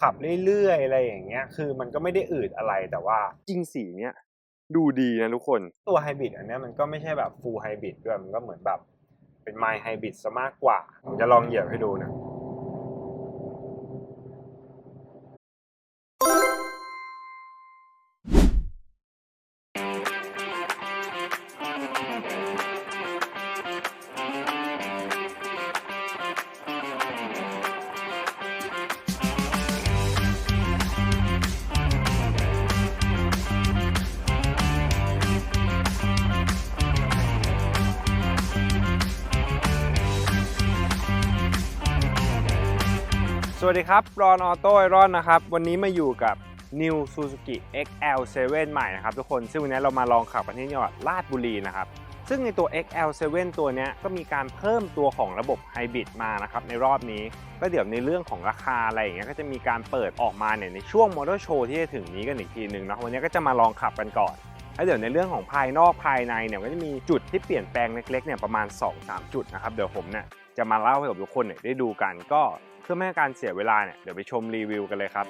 ขับเรื่อยๆอะไรอย่างเงี้ย คือมันก็ไม่ได้อืดอะไรแต่ว่าจริงสีเนี้ยดูดีนะทุกคน ตัวไฮบริดอันเนี้ยมันก็ไม่ใช่แบบฟูลไฮบริดด้วยมันก็เหมือนแบบเป็นไมล์ไฮบริดซะมากกว่า ผมจะลองเหยียบให้ดูนะ วัสดีครับ รอนออโต้ไอรอนนะครับ วันนี้มาอยู่กับ New Suzuki XL7 ใหม่นะครับทุกคน ซึ่งวันนี้เรามาลองขับกันที่จังหวัดราชบุรีนะครับ ซึ่งในตัว XL7 ตัวนี้ก็มีการเพิ่มตัวของระบบไฮบริดมานะครับในรอบนี้ ก็เดี๋ยวในเรื่องของราคาอะไรอย่างเงี้ยก็จะมีการเปิดออกมาเนี่ยในช่วงมอเตอร์โชว์ที่จะถึงนี้กันอีกทีหนึ่งนะวันนี้ก็จะมาลองขับกันก่อนแล้วเดี๋ยวในเรื่องของภายนอกภายในเนี่ยก็จะมีจุดที่เปลี่ยนแปลงเล็กๆเนี่ยประมาณ 2-3 จุดนะครับเดี๋ยวผมเนี่ย จะมาเล่าให้กับทุกคนเนี่ยได้ดูกัน ก็เพื่อไม่ให้การเสียเวลาเนี่ยเดี๋ยวไปชมรีวิวกันเลยครับ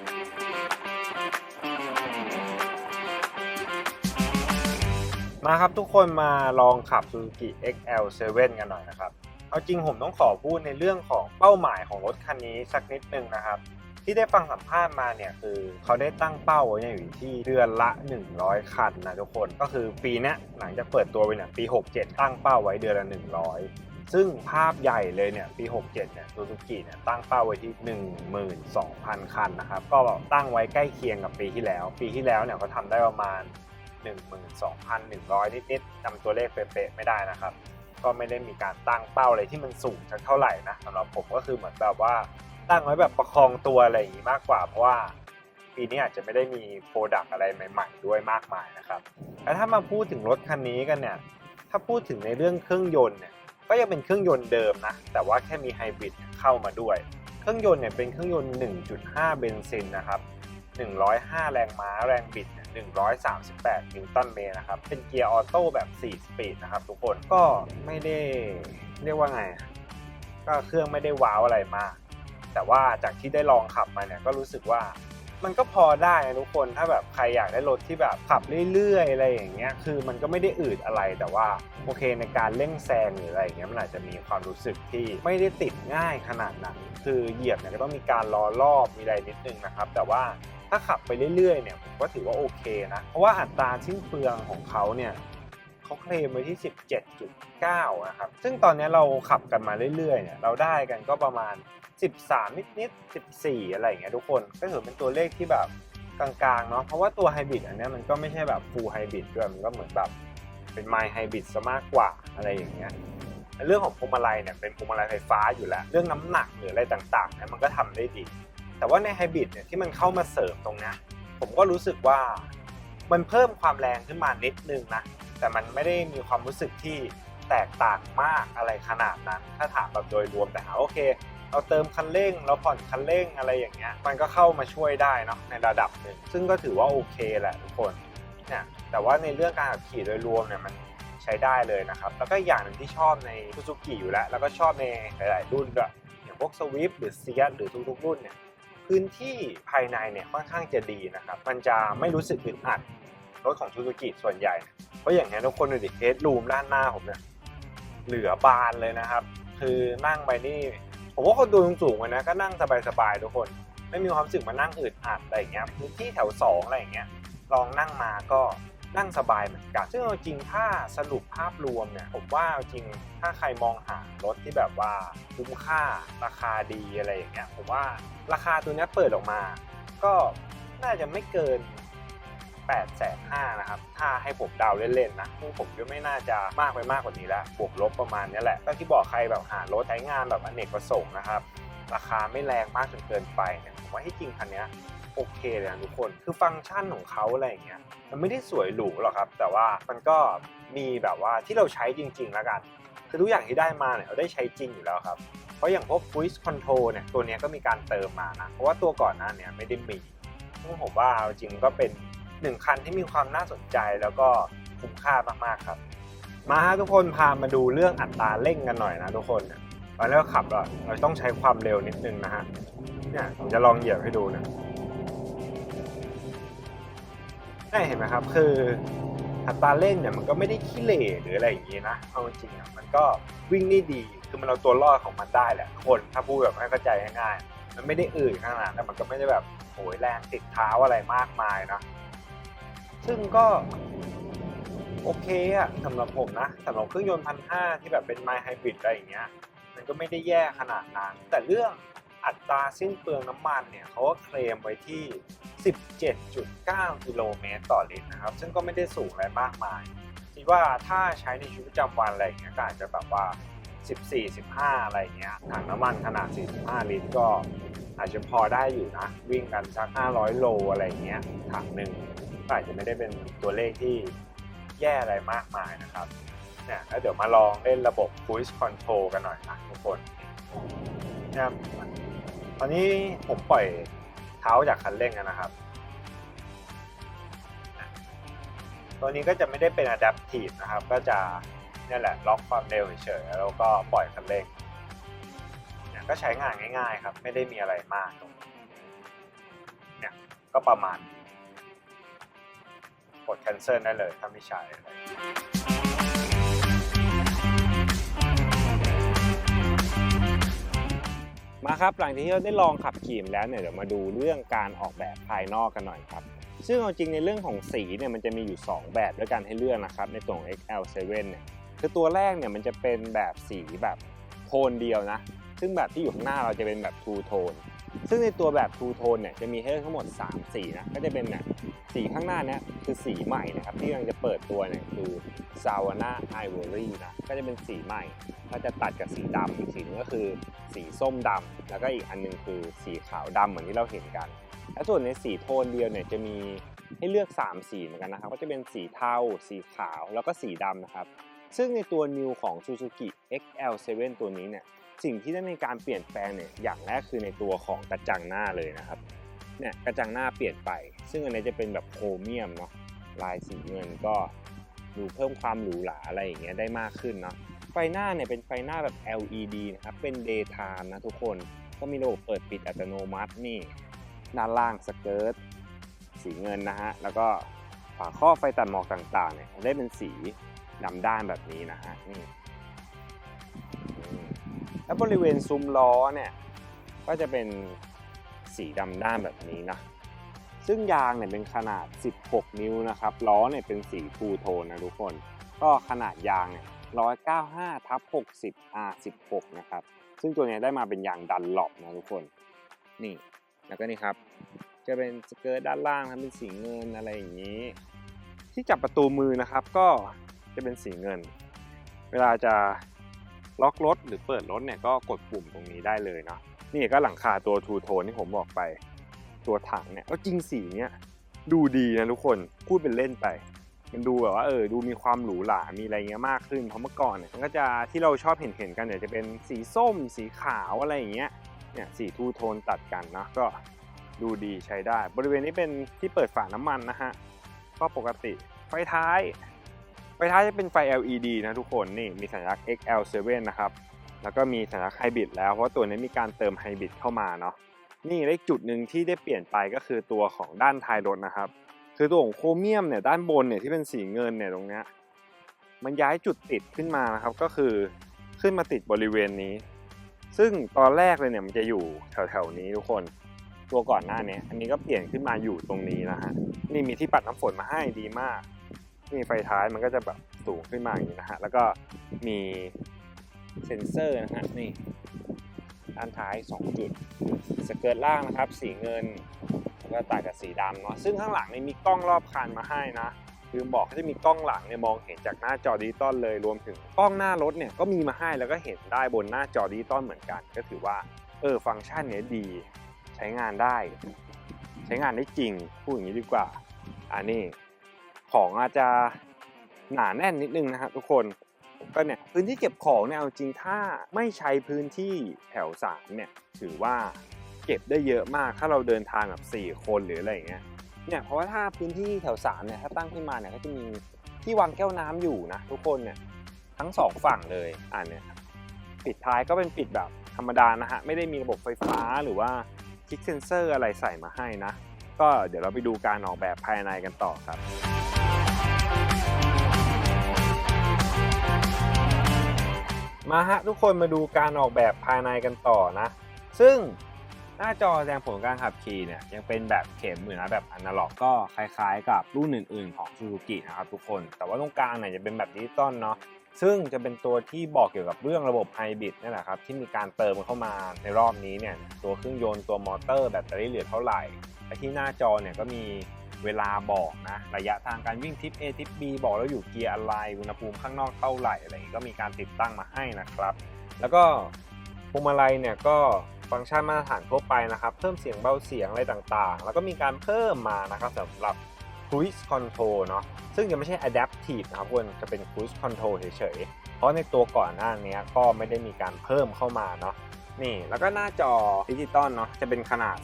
มาครับทุกคนมาลองขับ Suzuki XL7 กันหน่อยนะครับ เอาจริงผมต้องขอพูดในเรื่องของเป้าหมายของรถคันนี้สักนิดนึงนะครับ ที่ได้ฟังสัมภาษณ์มาเนี่ยคือเขาได้ตั้งเป้าไว้อยู่ที่เดือนละ 100 คันนะทุกคน ก็คือปีนี้หลังจากเปิดตัวไปเนี่ยปี 67 ตั้งเป้าไว้เดือนละ 100 ซึ่งภาพใหญ่เลยเนี่ยปี 67 เนี่ยซูซูกิเนี่ยตั้งเป้าไว้ที่ 12,000 คันนะครับ ก็ตั้งไว้ใกล้เคียงกับปีที่แล้ว ปีที่แล้วเนี่ยเขาทำได้ประมาณ 12,100 นิดๆจำตัวเลขเป๊ะๆไม่ได้นะครับ ก็ไม่ได้มีการตั้งเป้าอะไรที่มันสูงสักเท่าไหร่นะสำหรับผมก็คือเหมือนแบบว่าตั้งไว้แบบประคองตัวอะไรอย่างนี้มากกว่าเพราะว่าปีนี้อาจจะไม่ได้มีโปรดักอะไรใหม่ ๆ ด้วยมากมายนะครับแล้วถ้ามาพูดถึงรถคันนี้กันเนี่ยถ้าพูดถึงในเรื่องเครื่องยนต์เนี่ย ก็ยังเป็นเครื่องยนต์เดิมนะ แต่ว่าแค่มีไฮบริดเข้ามาด้วย เครื่องยนต์เนี่ยเป็นเครื่องยนต์ 1.5 เบนซินนะครับ105 แรงม้าแรงบิด 138 นิวตันเมตรนะครับ เป็นเกียร์ออโต้แบบ 4 สปีดนะครับทุกคนก็ไม่ได้เรียกว่าไง ก็เครื่องไม่ได้ว้าวอะไรมาก แต่ว่าจากที่ได้ลองขับมาเนี่ยก็รู้สึกว่า มันก็พอได้นะทุกคนถ้าแบบใครอยากได้รถที่แบบขับเรื่อยๆอะไรอย่างเงี้ยคือมันก็ไม่ได้อืดอะไรแต่ว่าโอเคในการเร่งแซงหรืออะไรอย่างเงี้ยมันอาจจะมีความรู้สึกที่ไม่ได้ติดง่ายขนาดนั้นคือเหยียบเนี่ยก็ต้องมีการล้อรอบมีอะไรนิดนึงนะครับ แต่ว่าถ้าขับไปเรื่อยๆเนี่ยผมก็ถือว่าโอเคนะเพราะว่าอัตราสิ้นเปลืองของเขาเนี่ยเขาเคลมไว้ที่ 17.9 นะครับ ซึ่งตอนนี้เราขับกันมาเรื่อยๆ เนี่ย เราได้กันก็ประมาณ 13 นิดๆ14 อะไรอย่างเงี้ยทุกคนก็ถือเป็นตัวเลขที่แบบกลางๆเนาะเพราะว่าตัวไฮบริดอันนี้มันก็ไม่ใช่แบบฟูลไฮบริดด้วยมันก็เหมือนแบบเป็นไมล์ไฮบริดซะมากกว่าอะไรอย่างเงี้ยเรื่องของพวงมาลัยเนี่ยเป็นพวงมาลัยไฟฟ้าอยู่แล้ว เรื่องน้ำหนักหรืออะไรต่างๆเนี่ยมันก็ทำได้ดี แต่ว่าในไฮบริดเนี่ยที่มันเข้ามาเสริมตรงนี้ผมก็รู้สึกว่ามันเพิ่มความแรงขึ้นมานิดนึงนะ แต่มันไม่ได้มีความรู้สึกที่แตกต่างมากอะไรขนาดนั้น ถ้าถามแบบโดยรวมแต่หาโอเค เราเติมคันเร่ง เราผ่อนคันเร่งอะไรอย่างเงี้ย มันก็เข้ามาช่วยได้เนาะในระดับหนึ่ง ซึ่งก็ถือว่าโอเคแหละทุกคนเนี่ยแต่ว่าในเรื่องการขับขี่โดยรวมเนี่ยมันใช้ได้เลยนะครับ แล้วก็อย่างหนึ่งที่ชอบใน Suzuki อยู่แล้ว แล้วก็ชอบในหลาย ๆ รุ่นด้วยอย่างพวก Swift หรือ s ียหรือทุก ๆ รุ่นเนี่ยพื้นที่ภายในเนี่ยค่อนข้างจะดีนะครับ มันจะไม่รู้สึกอึดอัดรถของชูซูกิส่วนใหญ่ เพราะอย่างนี้ยทุกคนดูดิเฮดรูมด้านหน้าผมเนี่ยเหลือบานเลยนะครับ คือนั่งไปนี่ ผมว่าคนดูสูงๆนะก็นั่งสบายๆทุกคน ไม่มีความรู้สึกมานั่งอึดอัดอะไรอย่างเงี้ยพื้นที่แถวสองอะไรอย่างเงี้ยลองนั่งมาก็นั่งสบายเหมือนกัน ซึ่งเอาจริงถ้าสรุปภาพรวมเนี่ยผมว่าเอาจริงถ้าใครมองหารถที่แบบว่าคุ้มค่าราคาดีอะไรอย่างเงี้ยผมว่าราคาตัวนี้เปิดออกมา ก็น่าจะไม่เกิน 8 5 0 0 0นะครับ ถ้าให้ผมเดาเล่นๆนะซึ่งผมก็ไม่น่าจะมากไปมากกว่านี้แล้วบวกลบประมาณนี้แหละก็ที่บอกใครแบบหารถใช้งานแบบอเนกประสงค์นะครับ ราคาไม่แรงมากจนเกินไปเนี่ยผมว่าที่จริงคันนี้โอเคเลยนะทุกคน คือฟังก์ชันของเขาอะไรอย่างเงี้ย มันไม่ได้สวยหรูหรอกครับ แต่ว่ามันก็มีแบบว่าที่เราใช้จริงๆแล้วกัน คือทุกอย่างที่ได้มาเนี่ยเราได้ใช้จริงอยู่แล้วครับ เพราะอย่างพวก voice control เนี่ย ตัวเนี้ยก็มีการเติมมานะ เพราะว่าตัวก่อนหน้าเนี่ยไม่ได้มีซึ่งผมว่าจริงก็เป็น หนึ่งคันที่มีความน่าสนใจแล้วก็คุ้มค่ามากๆครับ มาฮะทุกคนพามาดูเรื่องอัตราเร่งกันหน่อยนะทุกคนเนี่ยตอนแรกขับเราเราต้องใช้ความเร็วนิดนึงนะฮะเนี่ยผมจะลองเหยียบให้ดูนะได้เห็นไหมครับ คืออัตราเร่งเนี่ยมันก็ไม่ได้ขี้เหร่หรืออะไรอย่างงี้นะเอาจริงๆมันก็วิ่งได้ดีคือมันเอาตัวรอดของมันได้แหละคนถ้าพูดแบบให้เข้าใจง่ายๆมันไม่ได้อื่นขนาดนั้นมันก็ไม่ได้แบบโหยแรงติดเท้าอะไรมากมายนะ ซึ่งก็ โอเคอะสำหรับผมนะสำหรับเครื่องยนต์พันห้าที่แบบเป็นไมล์ไฮบริดอะไรอย่างเงี้ย มันก็ไม่ได้แย่ขนาดนั้น แต่เรื่องอัตราสิ้นเปลืองน้ำมันเนี่ยเขาก็เคลมไว้ที่ 17.9 กิโลเมตรต่อลิตรนะครับ ซึ่งก็ไม่ได้สูงอะไรมากมายคิดว่าถ้าใช้ในชีวิตประจำวันอะไรอย่างเงี้ยก็อาจจะแบบว่า 14 15 อะไรอย่างเงี้ยถังน้ำมันขนาด 45 ลิตรก็อาจจะพอได้อยู่นะ วิ่งกันสัก 500 โลอะไรเงี้ยถังหนึ่ง ก็อาจจะไม่ได้เป็นตัวเลขที่แย่อะไรมากมายนะครับเนี่ยแล้วเดี๋ยวมาลองเล่นระบบ Cruise Control กันหน่อยนะทุกคนนะครับตอนนี้ผมปล่อยเท้าจากคันเร่งนะครับ ตัวนี้ก็จะไม่ได้เป็น Adaptive นะครับ ก็จะนี่แหละล็อกความเร็วเฉยๆแล้วก็ปล่อยคันเร่งเนี่ยก็ใช้งานง่ายๆครับ ไม่ได้มีอะไรมากตรงนี้เนี่ยก็ประมาณนี้ กด cancel ได้เลยถ้าไม่ใช้มาครับหลังจากที่เราได้ลองขับขี่มาแล้วเนี่ยเดี๋ยวมาดูเรื่องการออกแบบภายนอกกันหน่อยครับ ซึ่งเอาจริงในเรื่องของสีเนี่ยมันจะมีอยู่ 2 แบบด้วยกันให้เลือกนะครับในตัวของ XL7 เนี่ยคือตัวแรกเนี่ยมันจะเป็นแบบสีแบบโทนเดียวนะ ซึ่งแบบที่อยู่ข้างหน้าเราจะเป็นแบบ two tone ซึ่งในตัวแบบ two tone เนี่ยจะมีให้เลือกทั้งหมด 3 สีนะ ก็จะเป็นเนี่ยสีข้างหน้าเนี่ยคือสีใหม่นะครับ ที่กำลังจะเปิดตัวเนี่ยคือ Savanna Ivory นะ ก็จะเป็นสีใหม่ ก็จะตัดกับสีดำอีกสีหนึงก็คือสีส้มดำ แล้วก็อีกอันหนึงคือสีขาวดำเหมือนที่เราเห็นกัน และส่วนในสีโทนเดียวเนี่ยจะมีให้เลือก 3 สีเหมือนกันนะครับ ก็จะเป็นสีเทา สีขาว แล้วก็สีดำนะครับซึ่งในตัว New ของ Suzuki XL7 ตัวนี้เนี่ย สิ่งที่ได้ในการเปลี่ยนแปลงเนี่ยอย่างแรกคือในตัวของกระจังหน้าเลยนะครับเนี่ยกระจังหน้าเปลี่ยนไป ซึ่งอันนี้จะเป็นแบบโครเมียมเนาะลายสีเงินก็ดูเพิ่มความหรูหราอะไรอย่างเงี้ยได้มากขึ้นเนาะไฟหน้าเนี่ยเป็นไฟหน้าแบบ LED นะครับเป็น daytime นะทุกคนก็มีระบบเปิดปิดอัตโนมัตินี่ด้านล่างสเกิร์ตสีเงินนะฮะแล้วก็ฝาครอบไฟตัดหมอกต่างๆเนี่ยได้เป็นสีดำด้านแบบนี้นะฮะนี่ แล้วบริเวณซุ้มล้อเนี่ยก็จะเป็นสีดำด้านแบบนี้นะซึ่งยางเนี่ยเป็นขนาด 16 นิ้วนะครับล้อเนี่ยเป็นสีทูโทนนะทุกคน ก็ขนาดยางเนี่ย195ทับ60 R16 นะครับ ซึ่งตัวนี้ได้มาเป็นยางดันหลบนะทุกคน นี่ แล้วก็นี่ครับ จะเป็นสเกิร์ตด้านล่างนะเป็นสีเงินอะไรอย่างนี้ ที่จับประตูมือนะครับก็จะเป็นสีเงิน เวลาจะ ล็อกรถหรือเปิดรถเนี่ยก็กดปุ่มตรงนี้ได้เลยเนาะนี่ก็หลังคาตัวทูโทนที่ผมบอกไป ตัวถังเนี่ยก็จริงสีเนี้ยดูดีนะทุกคนพูดเป็นเล่นไป มันดูแบบว่าเออดูมีความหรูหรา มีอะไรเงี้ยมากขึ้นเพราะเมื่อก่อนเนี่ยมันก็จะที่เราชอบเห็นเห็นกันเนี่ยจะเป็นสีส้ม สีขาวอะไรอย่างเงี้ยเนี่ยสีทูโทนตัดกันนะก็ดูดีใช้ได้ บริเวณนี้เป็นที่เปิดฝาน้ำมันนะฮะก็ปกติไฟท้าย ไฟท้ายจะเป็นไฟ LED นะทุกคนนี่มีสัญลักษณ์ XL7 นะครับแล้วก็มีสัญลักษณ์ไฮบริดแล้ว เพราะตัวนี้มีการเติมไฮบริดเข้ามาเนาะนี่ได้จุดหนึ่งที่ได้เปลี่ยนไปก็คือตัวของด้านท้ายรถนะครับ คือตัวของโครเมียมเนี่ยด้านบนเนี่ยที่เป็นสีเงินเนี่ยตรงเนี้ยมันย้ายจุดติดขึ้นมานะครับ ก็คือขึ้นมาติดบริเวณนี้ ซึ่งตอนแรกเลยเนี่ยมันจะอยู่แถวๆนี้ทุกคน ตัวก่อนหน้านี้อันนี้ก็เปลี่ยนขึ้นมาอยู่ตรงนี้นะฮะนี่มีที่ปัดน้ำฝนมาให้ดีมาก นี่ไฟท้ายมันก็จะแบบสูงขึ้นมาอย่างนี้นะฮะ แล้วก็มีเซ็นเซอร์นะฮะนี่ด้านท้าย 2 จุด สเกิร์ตล่างนะครับ สีเงิน แล้วก็ตัดกับสีดำเนาะ ซึ่งข้างหลังนี่มีกล้องรอบคันมาให้นะคือบอกจะมีกล้องหลังเนี่ยมองเห็นจากหน้าจอดิจิตอลเลย รวมถึงกล้องหน้ารถเนี่ยก็มีมาให้แล้วก็เห็นได้บนหน้าจอดิจิตอลเหมือนกัน ก็ถือว่าเออฟังก์ชันเนี้ยดี ใช้งานได้ ใช้งานได้จริง พูดอย่างนี้ดีกว่าอันนี้ ของอาจจะหนาแน่นนิดนึงนะครับทุกคนก็เนี่ยพื้นที่เก็บของเนี่ยเอาจริงถ้าไม่ใช้พื้นที่แถวสามเนี่ยถือว่าเก็บได้เยอะมากถ้าเราเดินทางแบบ4คนหรืออะไรอย่างเงี้ยเนี่ยเพราะว่าถ้าพื้นที่แถว3เนี่ยถ้าตั้งขึ้นมาเนี่ยก็จะมีที่วางแก้วน้ำอยู่นะทุกคนเนี่ยทั้งสองฝั่งเลยอ่านเนี่ยปิดท้ายก็เป็นปิดแบบธรรมดานะฮะไม่ได้มีระบบไฟฟ้าหรือว่าคิกเซนเซอร์อะไรใส่มาให้นะ ก็เดี๋ยวเราไปดูการออกแบบภายในกันต่อครับ มาฮะทุกคนมาดูการออกแบบภายในกันต่อนะ ซึ่งหน้าจอแสดงผลการขับขี่เนี่ยยังเป็นแบบเข็มอยู่นะแบบอนาล็อกก็คล้ายๆ กับรุ่นอื่น ๆ ของ Suzuki นะครับทุกคน แต่ว่าตรงกลางเนี่ยจะเป็นแบบดิจิตอลเนาะซึ่งจะเป็นตัวที่บอกเกี่ยวกับเรื่องระบบไฮบริดนี่แหละครับที่มีการเติมเข้ามาในรอบนี้เนี่ยตัวเครื่องยนต์ตัวมอเตอร์แบตเตอรี่เหลือเท่าไหร่และที่หน้าจอเนี่ยก็มี เวลาบอกนะ ระยะทางการวิ่งทิป A ทิป B บอกแล้วอยู่เกียร์อะไรอุณหภูมิข้างนอกเท่าไหร่อะไรอย่างงี้ก็มีการติดตั้งมาให้นะครับ แล้วก็พวงมาลัยเนี่ยก็ฟังก์ชันมาตรฐานทั่วไปนะครับ เพิ่มเสียงเบาเสียงอะไรต่างๆ แล้วก็มีการเพิ่มมานะครับสำหรับ Cruise Control เนาะซึ่งยังไม่ใช่ Adaptive นะครับควรจะเป็น Cruise Control เฉยๆ เพราะในตัวก่อนหน้านี้ก็ไม่ได้มีการเพิ่มเข้ามาเนาะ นี่ แล้วก็หน้าจอดิจิตอลเนาะจะเป็นขนาด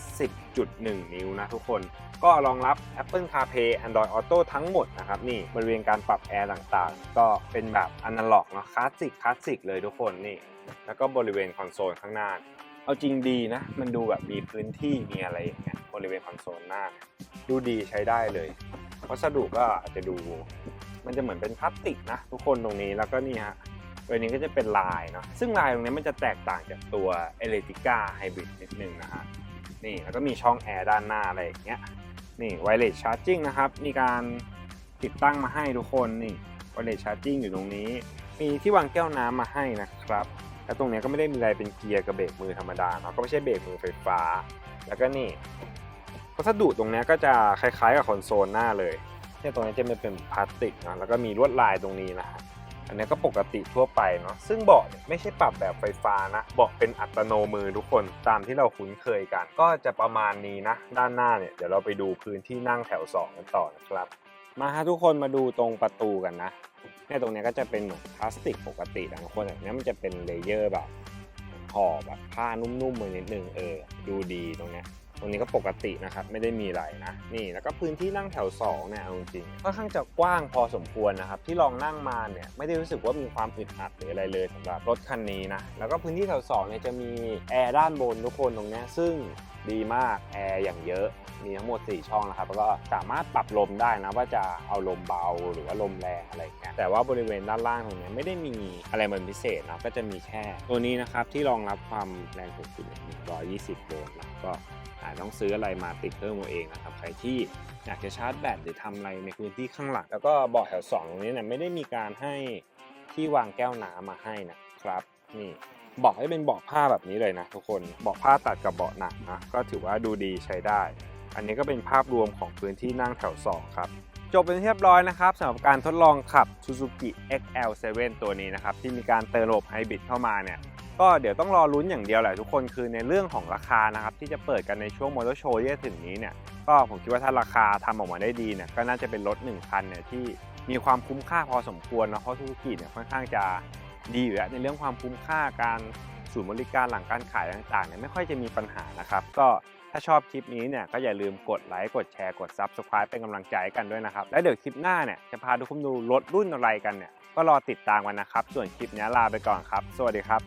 10.1 นิ้วนะทุกคน ก็รองรับ Apple CarPlay Android Auto ทั้งหมดนะครับ นี่บริเวณการปรับแอร์ต่างๆ ก็เป็นแบบอนาล็อกเนาะคลาสสิกคลาสสิกเลยทุกคนนี่ แล้วก็บริเวณคอนโซลข้างหน้า เอาจริงดีนะ มันดูแบบมีพื้นที่มีอะไรอย่างเงี้ยบริเวณคอนโซลหน้า ดูดีใช้ได้เลยวัสดุก็อาจจะดู มันจะเหมือนเป็นพลาสติกนะทุกคนตรงนี้แล้วก็นี่ฮะ ตัวนี้ก็จะเป็นลายเนาะซึ่งลายตรงนี้มันจะแตกต่างจากตัว e l e t i c a Hybrid นิดนึงนะฮะนี่แล้วก็มีช่องแอร์ด้านหน้าอะไรอย่างเงี้ยนี่ wireless charging นะครับ มีการติดตั้งมาให้ทุกคนนี่ wireless charging อยู่ตรงนี้ มีที่วางแก้วน้ำมาให้นะครับ แล้วตรงนี้ก็ไม่ได้มีอะไรเป็นเกียร์กับเบรกมือธรรมดาเนาะก็ไม่ใช่เบรกมือไฟฟ้า แล้วก็นี่วัสดุตรงนี้ก็จะคล้ายๆกับคอนโซลหน้าเลยเนี่ยตรงนี้จะเป็นพลาสติกนะแล้วก็มีลวดลายตรงนี้นะฮะ อันนี้ก็ปกติทั่วไปเนาะซึ่งเบาะเนี่ยไม่ใช่ปรับแบบไฟฟ้านะเบาะเป็นอัตโนมือทุกคนตามที่เราคุ้นเคยกัน ก็จะประมาณนี้นะ ด้านหน้าเนี่ยเดี๋ยวเราไปดูพื้นที่นั่งแถวสองกันต่อนะครับมาฮะทุกคนมาดูตรงประตูกันนะเนี่ยตรงนี้ก็จะเป็นเหมือนพลาสติกปกตินะทุกคนแต่เนี้ยมันจะเป็นเลเยอร์แบบห่อแบบผ้านุ่มๆมานิดนึงเออดูดีตรงเนี้ย ตรงนี้ก็ปกตินะครับ ไม่ได้มีอะไรนะ นี่แล้วก็พื้นที่นั่งแถว2เนี่ยเอาจริงค่อนข้างจะกว้างพอสมควรนะครับ ที่ลองนั่งมาเนี่ยไม่ได้รู้สึกว่ามีความอึดอัดหรืออะไรเลยสำหรับรถคันนี้นะ แล้วก็พื้นที่แถว2เนี่ยจะมีแอร์ด้านบนทุกคนตรงนี้ซึ่งดีมากแอร์อย่างเยอะมีทั้งหมด 4 ช่องนะครับแล้วก็สามารถปรับลมได้นะว่าจะเอาลมเบาหรือว่าลมแรงอะไรอย่างเงี้ยแต่ว่าบริเวณด้านล่างตรงนี้ไม่ได้มีอะไรมันพิเศษนะก็จะมีแค่ ตัวนี้นะครับที่รองรับความแรงสูงสุด120 โวลต์นะก็าต้องซื้ออะไรมาติดเพิ่มเอาเองนะครับใครที่อยากจะชาร์จแบตหรือทำอะไรในพื้นที่ข้างหลัง แล้วก็เบาะแถว2ตรงนี้เนี่ยไม่ได้มีการให้ที่วางแก้วน้ำมาให้นะครับนี่บาะให้เป็นเบาะผ้าแบบนี้เลยนะทุกคนเบาะผ้าตัดกับเบาะหนังนะก็ถือว่าดูดีใช้ได้ อันนี้ก็เป็นภาพรวมของพื้นที่นั่งแถว 2 ครับ จบเป็นที่เรียบร้อยนะครับสำหรับการทดลองขับ Suzuki XL7 ตัวนี้นะครับ ที่มีการเติมระบบไฮบริดเข้ามาเนี่ย ก็เดี๋ยวต้องรอลุ้นอย่างเดียวแหละทุกคนคือในเรื่องของราคานะครับที่จะเปิดกันในช่วงมอเตอร์โชว์ที่จะถึงนี้เนี่ยก็ผมคิดว่าถ้าราคาทำออกมาได้ดีเนี่ยก็น่าจะเป็นรถ1คันเนี่ยที่มีความคุ้มค่าพอสมควรเนาะเพราะ Suzuki เนี่ยค่อนข้างจะดีอยู่แล้วในเรื่องความคุ้มค่าการศูนย์บริการหลังการขายต่างๆเนี่ยไม่ค่อยจะมีปัญหานะครับ ก็ถ้าชอบคลิปนี้เนี่ยก็อย่าลืมกดไลค์กดแชร์กด Subscribe เป็นกำลังใจกันด้วยนะครับ แล้วเดี๋ยวคลิปหน้าเนี่ยจะพาทุกคนดูรถรุ่นอะไรกันเนี่ยก็รอติดตามกันนะครับ ส่วนคลิปนี้ลาไปก่อนครับ สวัสดีครับ